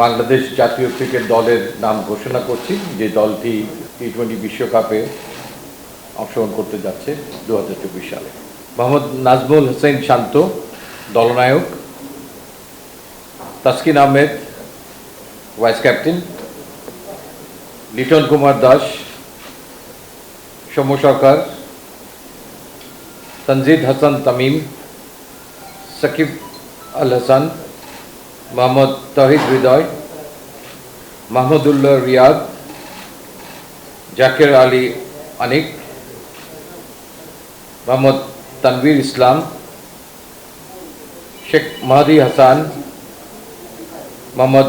বাংলাদেশ জাতীয় ক্রিকেট দলের নাম ঘোষণা করছি, যে দলটি টি টোয়েন্টি বিশ্বকাপে অংশগ্রহণ করতে যাচ্ছে দু হাজার চব্বিশ সালে। Mohammad Najmul Hossain Shanto, দলনায়ক। Taskin Ahmed, vice captain. Liton Kumar Das, Soumya Sarkar. Tanzid Hasan Tamim, Shakib Al Hasan. Mohammad Towhid Hridoy, Mahmudullah Riyad, Jaker Ali Anik, Mohammad Tanvir Islam, Sheikh Mahedi Hasan, Mohammad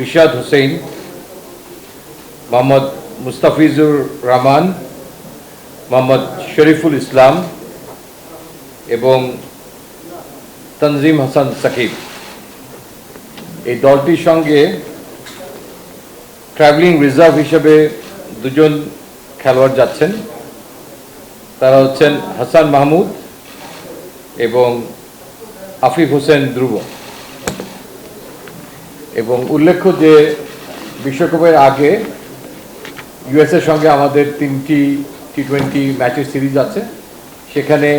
Rishad Hossain, Mohammad Mustafizur Rahman, Mohammad Shoriful Islam এবং তনজিম হাসান সাকিব। এই দলটির সঙ্গে ট্রাভেলিং রিজার্ভ হিসেবে দুজন খেলোয়াড় যাচ্ছেন। তারা হচ্ছেন হাসান মাহমুদ এবং আফিফ হোসেন ধ্রুব। এবং উল্লেখ্য যে বিশ্বকাপের আগে ইউএসের সঙ্গে আমাদের তিনটি টি টোয়েন্টি ম্যাচের সিরিজ আছে। সেখানে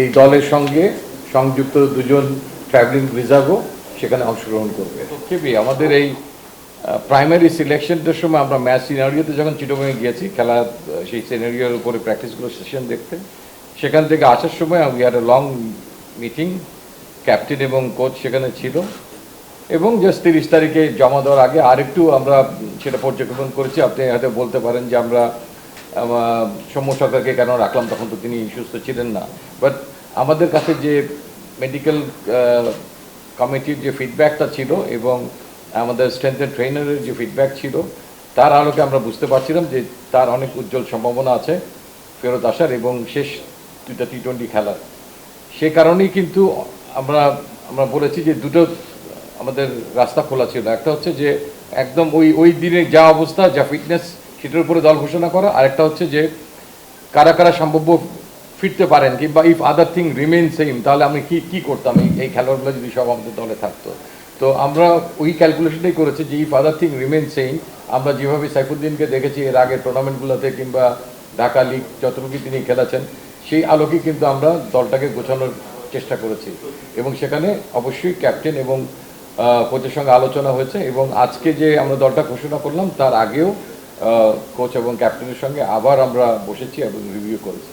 এই দলের সঙ্গে সংযুক্ত দুজন ট্রাভেলিং রিজার্ভও সেখানে অংশগ্রহণ করবে। কেবি, আমাদের এই প্রাইমারি সিলেকশনটার সময় আমরা ম্যাচ সিনারিওতে যখন চিটোগাঙে গিয়েছি, খেলা সেই সিনারিওর উপরে প্র্যাকটিসগুলো সেশন দেখতে, সেখান থেকে আসার সময় we are a long meeting captain এবং কোচ সেখানে ছিল। এবং জাস্ট তিরিশ তারিখে জমা দেওয়ার আগে আরেকটু আমরা সেটা পর্যবেক্ষণ করেছি। আপনি হয়তো বলতে পারেন যে আমরা সৌম্য সরকারকে কেন রাখলাম, তখন তো তিনি সুস্থ ছিলেন না। বাট আমাদের কাছে যে মেডিকেল কমিটির যে ফিডব্যাকটা ছিল এবং আমাদের স্ট্রেংথ অ্যান্ড ট্রেনারের যে ফিডব্যাক ছিল, তার আলোকে আমরা বুঝতে পারছিলাম যে তার অনেক উজ্জ্বল সম্ভাবনা আছে ফেরত আসার এবং শেষ দুটা টি টোয়েন্টি খেলার। সে কারণেই কিন্তু আমরা আমরা বলেছি যে দুটো আমাদের রাস্তা খোলা ছিল। একটা হচ্ছে যে একদম ওই ওই দিনে যা অবস্থা, যা ফিটনেস সেটার উপরে দল ঘোষণা করা। আরেকটা হচ্ছে যে কারা কারা সম্ভাব্য ফিরতে পারেন কিংবা if other thing remain same তাহলে আমি কি কি করতাম? এই খেলোয়াড়গুলো যদি সব আমাদের দলে থাকতো। তো আমরা ওই ক্যালকুলেশনটাই করেছি যে if other thing remain same আমরা যেভাবে সাইফুদ্দিনকে দেখেছি, এর আগে টুর্নামেন্টগুলোতে কিংবা ঢাকা লিগ যতটুকু তিনি খেলেছেন, সেই আলোকে কিন্তু আমরা দলটাকে গোছানোর চেষ্টা করেছি। এবং সেখানে অবশ্যই ক্যাপ্টেন এবং কোচের সঙ্গে আলোচনা হয়েছে এবং আজকে যে আমরা দলটা ঘোষণা করলাম, তার আগেও কোচ এবং ক্যাপ্টেনের সঙ্গে আবার আমরা বসেছি এবং রিভিউ করেছি।